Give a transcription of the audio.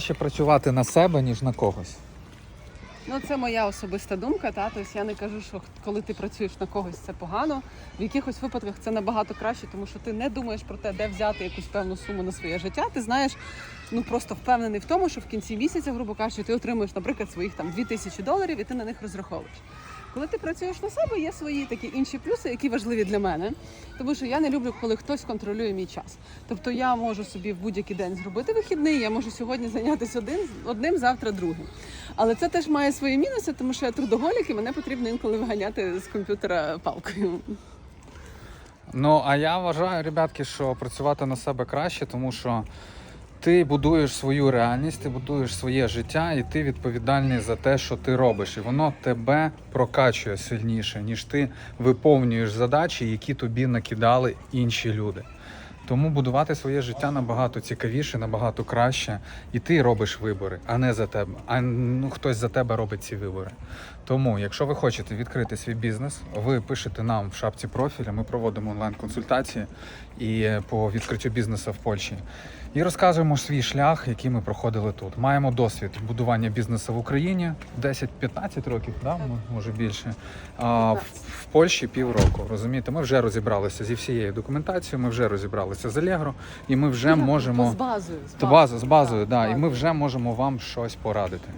Ще працювати на себе, ніж на когось. Ну, це моя особиста думка. Та тобто я не кажу, що коли ти працюєш на когось, це погано. В якихось випадках це набагато краще, тому що ти не думаєш про те, де взяти якусь певну суму на своє життя. Ти знаєш, ну просто впевнений в тому, що в кінці місяця, грубо кажучи, ти отримуєш, наприклад, своїх там 2000 доларів, і ти на них розраховуєш. Коли ти працюєш на себе, є свої такі інші плюси, які важливі для мене. Тому що я не люблю, коли хтось контролює мій час. Тобто я можу собі в будь-який день зробити вихідний, я можу сьогодні зайнятися один, одним, завтра другим. Але це теж має свої мінуси, тому що я трудоголік і мене потрібно інколи виганяти з комп'ютера палкою. Ну, а я вважаю, ребятки, що працювати на себе краще, тому що ти будуєш свою реальність, ти будуєш своє життя, і ти відповідальний за те, що ти робиш. І воно тебе прокачує сильніше, ніж ти виповнюєш задачі, які тобі накидали інші люди. Тому будувати своє життя набагато цікавіше, набагато краще, і ти робиш вибори, а не за тебе. А ну хтось за тебе робить ці вибори. Тому, якщо ви хочете відкрити свій бізнес, ви пишете нам в шапці профіля. Ми проводимо онлайн-консультації і е, по відкриттю бізнесу в Польщі. І розказуємо свій шлях, який ми проходили тут. Маємо досвід будування бізнесу в Україні 10-15 років, да? може більше. А в, Польщі півроку. Розумієте, ми вже розібралися зі всією документацією, ми вже розібралися з Allegro, і ми вже можемо з базою. з базою, з базою, да, і ми вже можемо вам щось порадити.